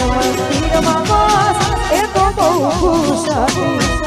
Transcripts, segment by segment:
મારો તીર મારો એ તો બહુ ખુશ હતી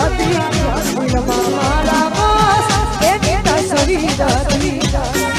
હતી. મારા બસ એની તસવીર હતી.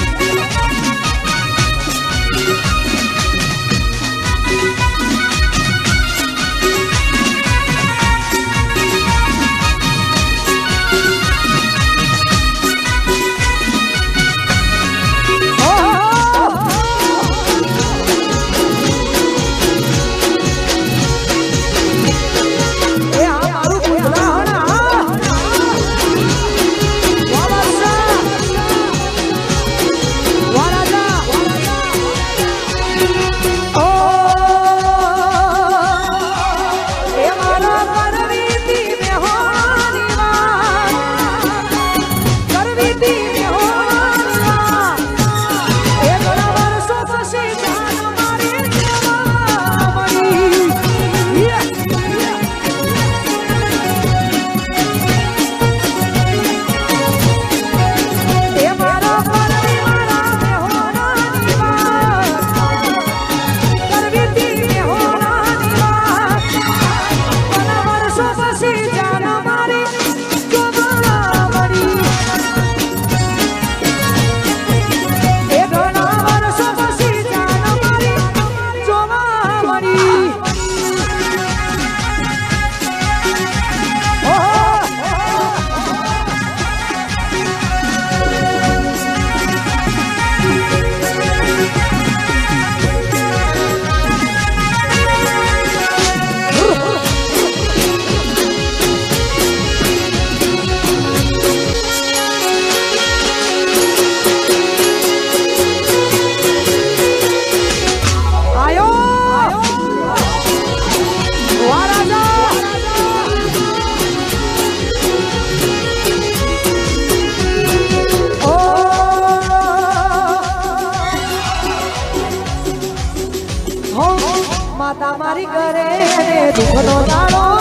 દુઃખનો દાડો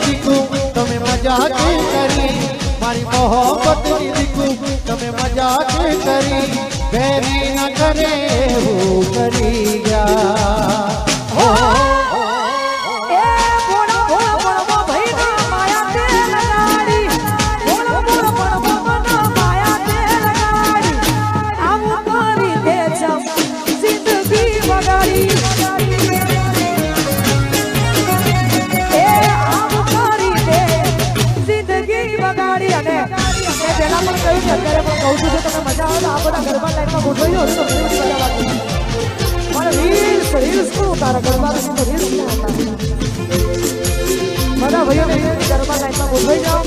दिखू तुम्हें मज़ाक करी मारी मोहब्बत नी दिखू तुम्हें मज़ाक करी। बैरी न करे हो બધા ગરબા લાઈનમાં ગોઠવાઈ જાઓ તો બહુ જ મજા આવશે પણ રીલ્સ રીલ્સ શું તારા ગરબા વિશે રીલ્સ શું હતા બધા ભાઈઓને ગરબા લાઈનમાં ગોઠવાઈ જાઓ.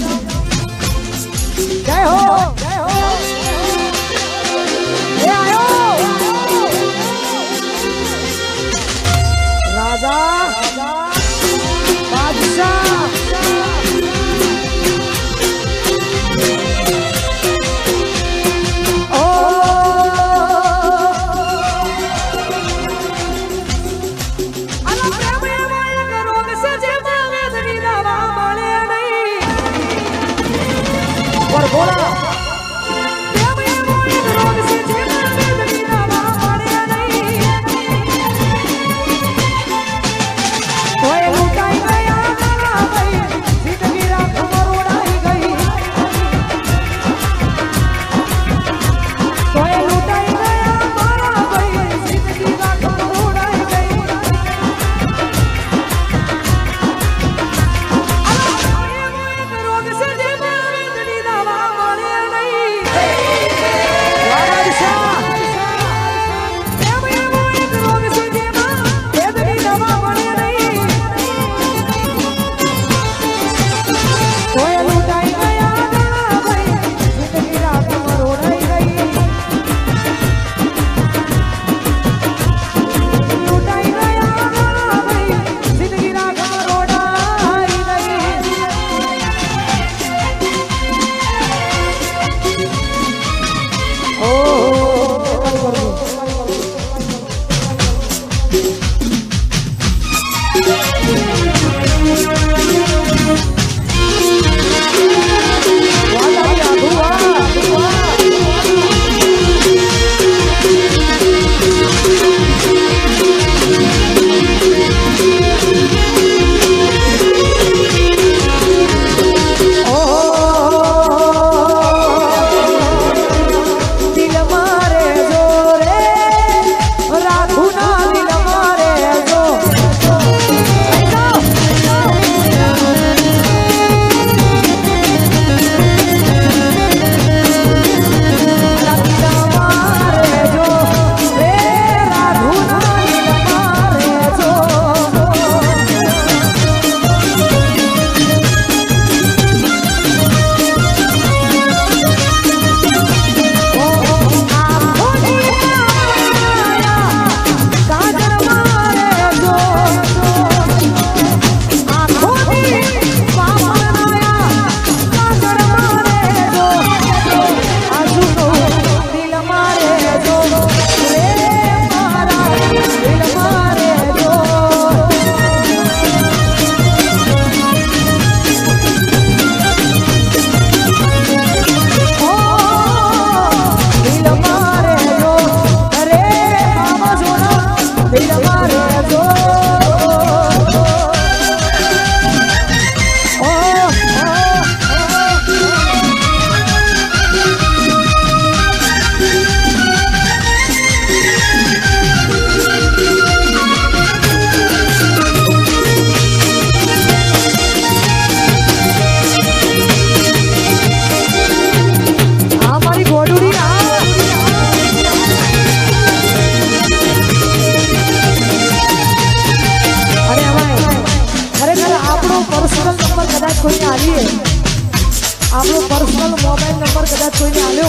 જય હો! જય હો!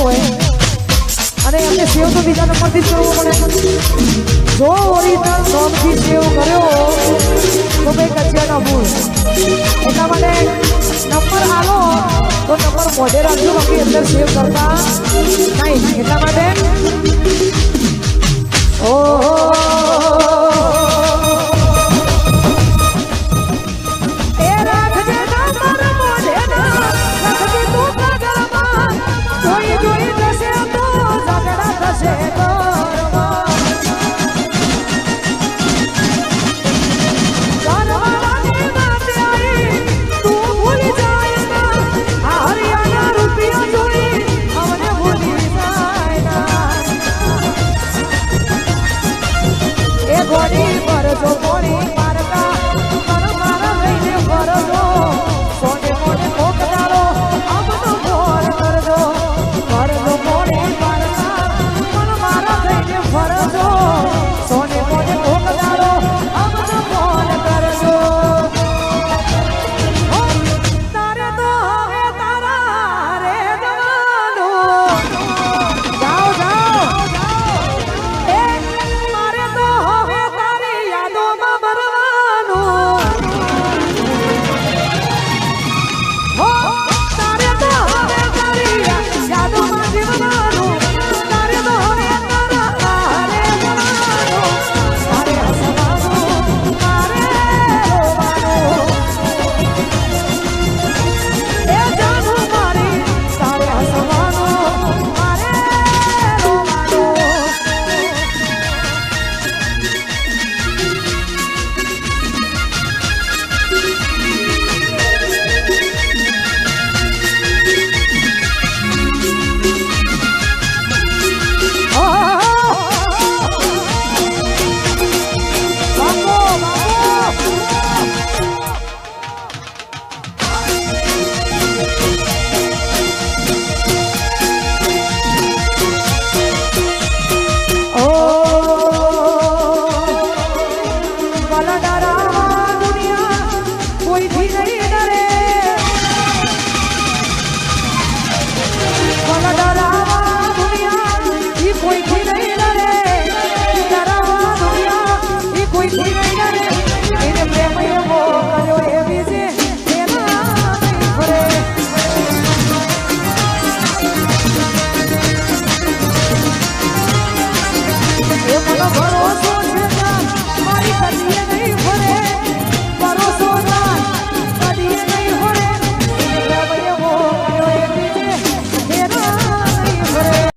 હોય. અને એમને સેવ તો બીજા નંબરથી જ કરવો પડે. જો ઓરિજિનલ સોંગથી સેવ કર્યો તો કંઈ કચિયા ભૂલ. એટલા માટે નંબર આવો તો નંબર મોઢે રાખજો, બાકી અંદર સેવ કરતા નહીં. એટલા માટે ઓ